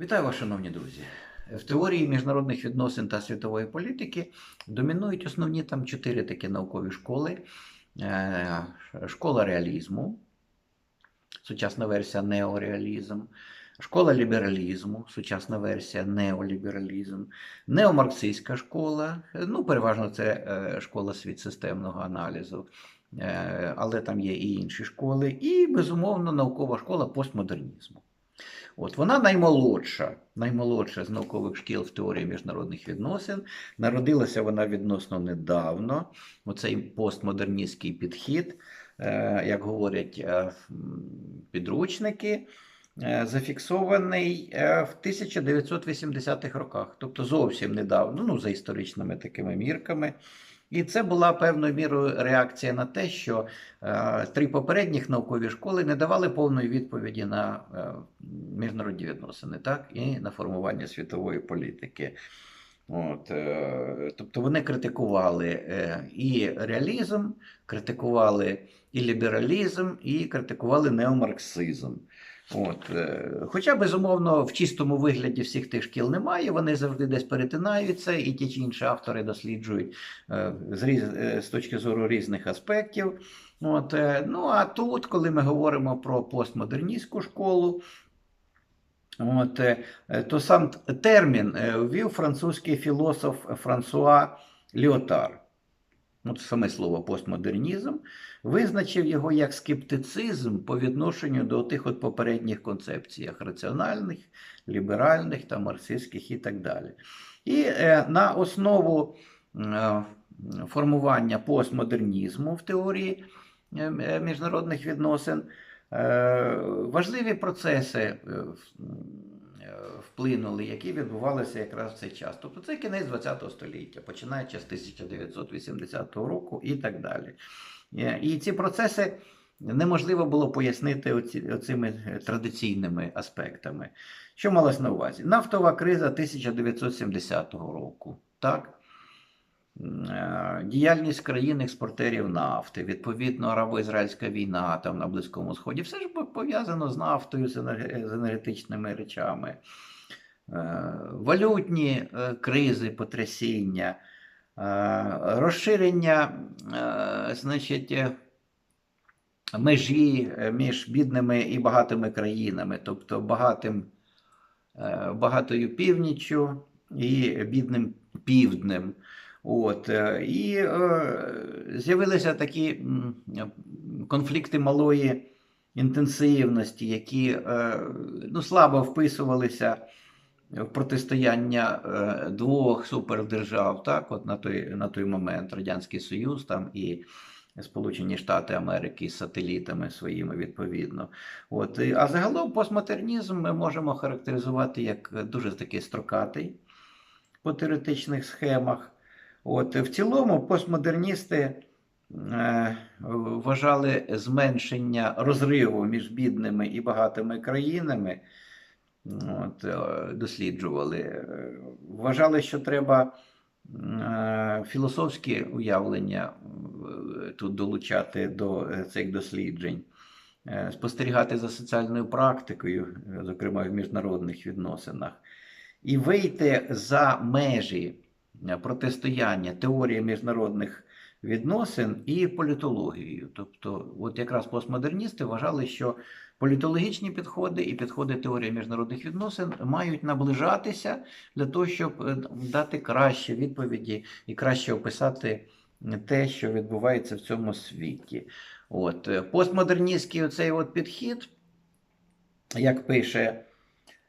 Вітаю вас, шановні друзі. В теорії міжнародних відносин та світової політики домінують основні там чотири такі наукові школи. Е, Школа реалізму, сучасна версія неореалізм, школа лібералізму, сучасна версія неолібералізм, неомарксистська школа, ну, переважно це е, школа світсистемного аналізу, е, але там є і інші школи, і, безумовно, наукова школа постмодернізму. От вона наймолодша, наймолодша з наукових шкіл в теорії міжнародних відносин. Народилася вона відносно недавно. Оцей постмодерністський підхід, е, як говорять е, підручники, е, зафіксований в 1980-х роках, тобто зовсім недавно, ну за історичними такими мірками. І це була певною мірою реакція на те, що е, три попередніх наукові школи не давали повної відповіді на е, міжнародні відносини, так, і на формування світової політики. От, е, тобто вони критикували е, і реалізм, критикували і лібералізм, і критикували неомарксизм. От, е, хоча, безумовно, в чистому вигляді всіх тих шкіл немає, вони завжди десь перетинаються, і ті чи інші автори досліджують е, е, з точки зору різних аспектів. От, ну а тут, коли ми говоримо про постмодерністську школу, От, то сам термін ввів французький філософ Франсуа Ліотар. От саме слово постмодернізм визначив його як скептицизм по відношенню до тих от попередніх концепціях раціональних, ліберальних та марксистських і так далі. І е, на основу е, формування постмодернізму в теорії е, е, міжнародних відносин Е, Важливі процеси е, вплинули, які відбувалися якраз в цей час. Тобто це кінець ХХ століття, починаючи з 1980 року і так далі. Е, І ці процеси неможливо було пояснити оці, оцими е, традиційними аспектами. Що малось на увазі? Нафтова криза 1970 року. Так? Е, Діяльність країн експортерів нафти, відповідно, арабо-ізраїльська війна там на Близькому Сході, все ж пов'язано з нафтою, з енергетичними речами. Е, Валютні е, кризи, потрясіння, розширення значить, межі між бідними і багатими країнами, тобто багатим, багатою північчю і бідним півднем. От, е, і е, з'явилися такі конфлікти малої інтенсивності, які е, ну, слабо вписувалися в протистояння е, двох супердержав, так, от на той, на той момент Радянський Союз там і Сполучені Штати Америки з сателітами своїми відповідно. От, а загалом постмодернізм ми можемо характеризувати як дуже такий строкатий по теоретичних схемах. От, в цілому постмодерністи е, вважали зменшення розриву між бідними і багатими країнами. От, е, досліджували. Е, Вважали, що треба е, філософські уявлення е, тут долучати до цих досліджень, спостерігати за соціальною практикою, зокрема в міжнародних відносинах, і вийти за межі протистояння теорії міжнародних відносин і політологією. Тобто, от якраз постмодерністи вважали, що політологічні підходи і підходи теорії міжнародних відносин мають наближатися для того, щоб е, дати кращі відповіді і краще описати те, що відбувається в цьому світі. От е, постмодерністський оцей от підхід, як пише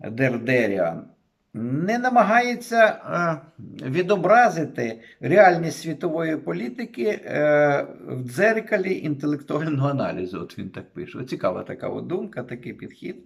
Дердеріан, не намагається е, відобразити реальність світової політики е, в дзеркалі інтелектуального аналізу. От він так пише. Цікава така думка, такий підхід.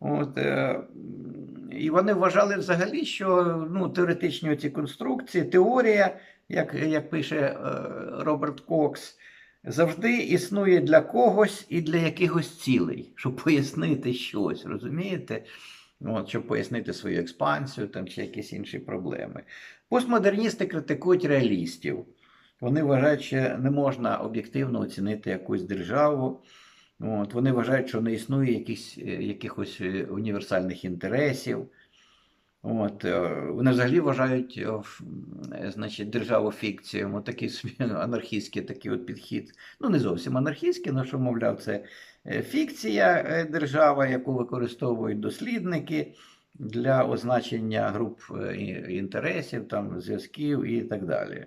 От, е, і вони вважали взагалі, що ну, теоретичні ці конструкції, теорія, як, як пише Роберт Кокс, завжди існує для когось і для якихось цілей, щоб пояснити щось, розумієте? От, щоб пояснити свою експансію там, чи якісь інші проблеми. Постмодерністи критикують реалістів. Вони вважають, що не можна об'єктивно оцінити якусь державу От, вони вважають, що не існує якихось, е, якихось е, універсальних інтересів. От, е, вони взагалі вважають значить, державу фікцією, такий анархістський такий от підхід. Ну, не зовсім анархістський, але що, мовляв, це фікція е, держава, яку використовують дослідники для означення груп е, інтересів, там, зв'язків і так далі.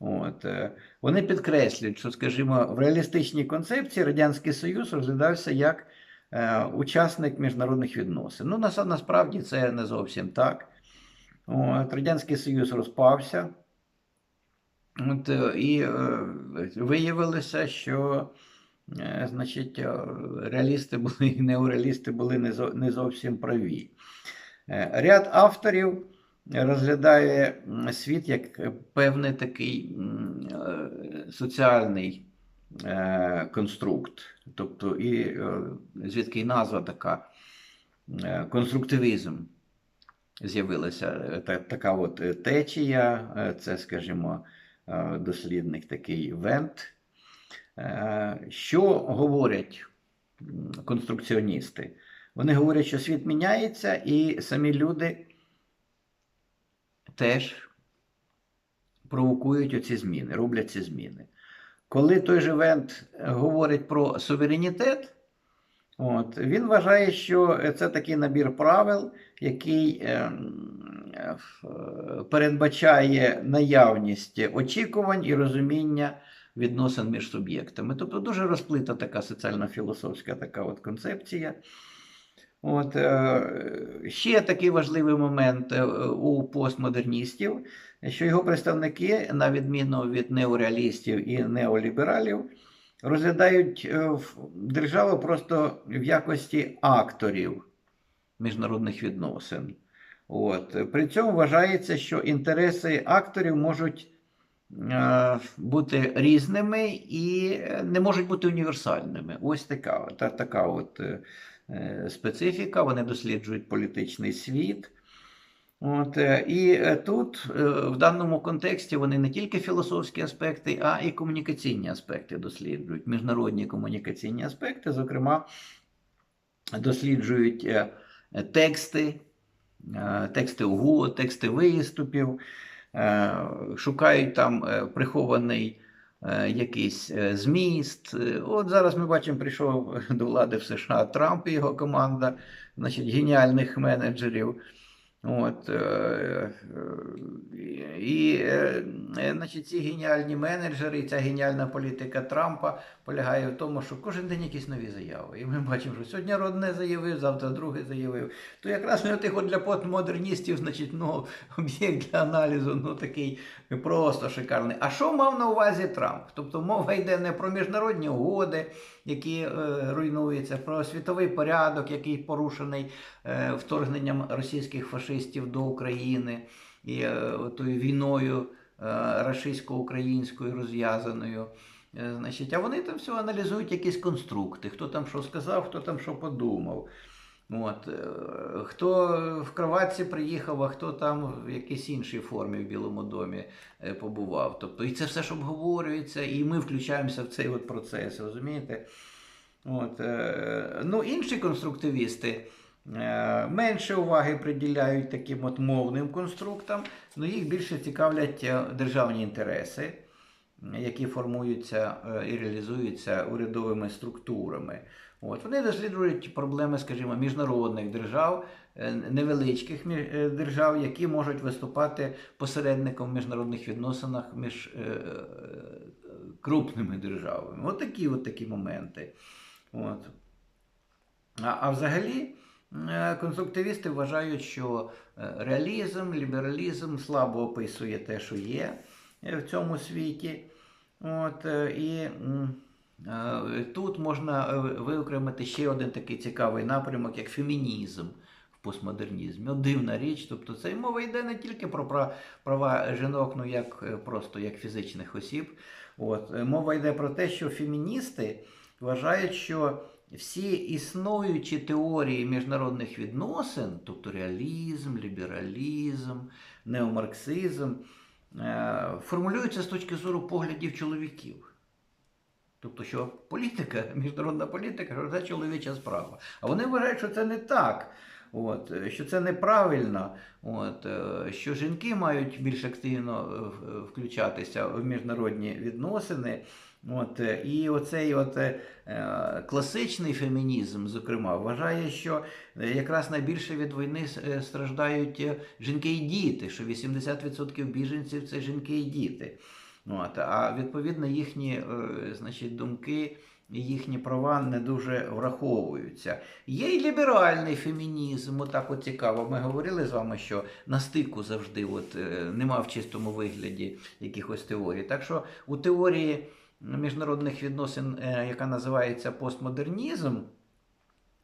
От. е, Вони підкреслюють, що, скажімо, в реалістичній концепції Радянський Союз розглядався як е, учасник міжнародних відносин. Ну, насправді це не зовсім так. От, Радянський Союз розпався. От, е, і е, виявилося, що е, значить, е, реалісти були і неореалісти були не, зо- не зовсім праві. Е, Ряд авторів розглядає світ як е, певний такий е, соціальний е, конструкт. Тобто, і е, звідки назва така е, конструктивізм з'явилася. Е, та- Така от е, течія, е, це, скажімо, е, дослідник такий Вент. Е, Що говорять конструкціоністи? Вони говорять, що світ міняється, і самі люди теж провокують оці зміни, роблять ці зміни. Коли той же Вент говорить про суверенітет, от, він вважає, що це такий набір правил, який ем, е, передбачає наявність очікувань і розуміння відносин між суб'єктами. Тобто дуже розплита така соціально-філософська така от концепція. От, е, ще такий важливий момент е, у постмодерністів, що його представники, на відміну від неореалістів і неолібералів, розглядають е, державу просто в якості акторів міжнародних відносин. От. При цьому вважається, що інтереси акторів можуть бути різними і е, не можуть бути універсальними. Ось така, та, така от е, е, специфіка. Вони досліджують політичний світ. От, е, і е, тут, е, в даному контексті, вони не тільки філософські аспекти, а і комунікаційні аспекти досліджують, міжнародні комунікаційні аспекти, зокрема, досліджують е, е, тексти, е, тексти угод, тексти виступів, е, шукають там е, прихований е, якийсь е, зміст. Е, От зараз ми бачимо, прийшов до влади в США Трамп і його команда, значить, геніальних менеджерів. От, е, е, і е, значить, ці геніальні менеджери, і ця геніальна політика Трампа полягає в тому, що кожен день якісь нові заяви. І ми бачимо, що сьогодні одне заявив, завтра друге заявив. То якраз ну, тих от для постмодерністів, значить, ну, об'єкт для аналізу, ну такий просто шикарний. А що мав на увазі Трамп? Тобто мова йде не про міжнародні угоди, які е, руйнуються, про світовий порядок, який порушений е, вторгненням російських фашистів до України і е, тою війною е, рашистсько-українською розв'язаною. Е, Значить, а вони там все аналізують якісь конструкти, хто там що сказав, хто там що подумав. От, хто в кроватці приїхав, а хто там в якійсь іншій формі в Білому домі побував. Тобто, і це все ж обговорюється, і ми включаємося в цей от процес, розумієте? От, ну, інші конструктивісти менше уваги приділяють таким от мовним конструктам, але їх більше цікавлять е, державні інтереси, які формуються е, і реалізуються урядовими структурами. От, вони досліджують проблеми, скажімо, міжнародних держав, е, невеличких е, держав, які можуть виступати посередником в міжнародних відносинах між е, е, крупними державами. От от такі моменти. От. А, а взагалі, е, конструктивісти вважають, що е, реалізм, лібералізм слабо описує те, що є е, в цьому світі. От, е, і е, тут можна е, виокремити ще один такий цікавий напрямок, як фемінізм в постмодернізмі. От дивна річ. Тобто це мова йде не тільки про права жінок, ну як е, просто як фізичних осіб. От, е, мова йде про те, що феміністи вважають, що всі існуючі теорії міжнародних відносин, тобто реалізм, лібералізм, неомарксизм, е, формулюються з точки зору поглядів чоловіків. Тобто, що політика, міжнародна політика, це чоловіча справа. А вони вважають, що це не так. От, що це неправильно, от, е, що жінки мають більш активно е, включатися в міжнародні відносини. От, е, і оцей от, е, е, класичний фемінізм, зокрема, вважає, що е, якраз найбільше від війни страждають жінки і діти, що 80% біженців це жінки і діти. От, а відповідно їхні е, значить, думки їхні права не дуже враховуються. Є і ліберальний фемінізм, отак от цікаво. Ми говорили з вами, що на стику завжди от, нема в чистому вигляді якихось теорій. Так що у теорії міжнародних відносин, е, яка називається постмодернізм,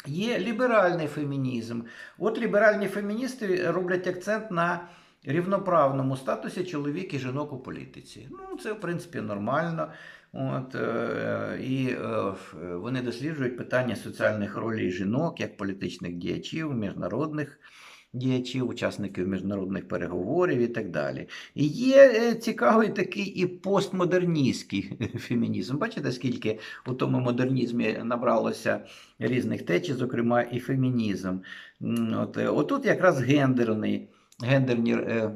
є ліберальний фемінізм. От ліберальні феміністи роблять акцент на рівноправному статусі чоловік і жінок у політиці. Ну, це в принципі нормально. От, е, і е, вони досліджують питання соціальних ролей жінок як політичних діячів, міжнародних діячів, учасників міжнародних переговорів і так далі. І є е, цікавий такий і постмодерністський фемінізм. Бачите, скільки у тому модернізмі набралося різних течій, зокрема і фемінізм. От, е, отут якраз гендерний. Гендерні е,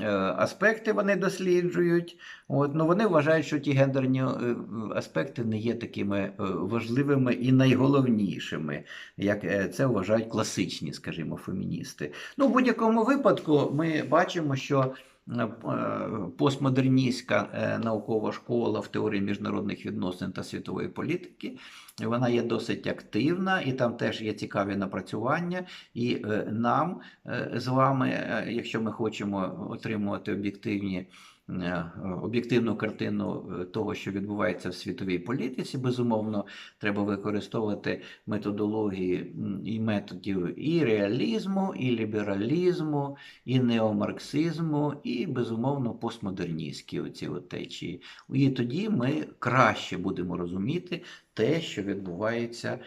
е, аспекти вони досліджують. От, ну, вони вважають, що ті гендерні е, аспекти не є такими важливими і найголовнішими, як це вважають класичні, скажімо, феміністи. Ну, в будь-якому випадку ми бачимо, що постмодерністська е, наукова школа в теорії міжнародних відносин та світової політики. Вона є досить активна, і там теж є цікаві напрацювання. І е, нам е, з вами, е, якщо ми хочемо отримувати об'єктивні. Е, Об'єктивну картину е, того, що відбувається в світовій політиці, безумовно, треба використовувати методології і методів і реалізму, і лібералізму, і неомарксизму, і, безумовно, постмодерністські оці течії. І тоді ми краще будемо розуміти те, що відбувається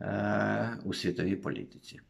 е, у світовій політиці.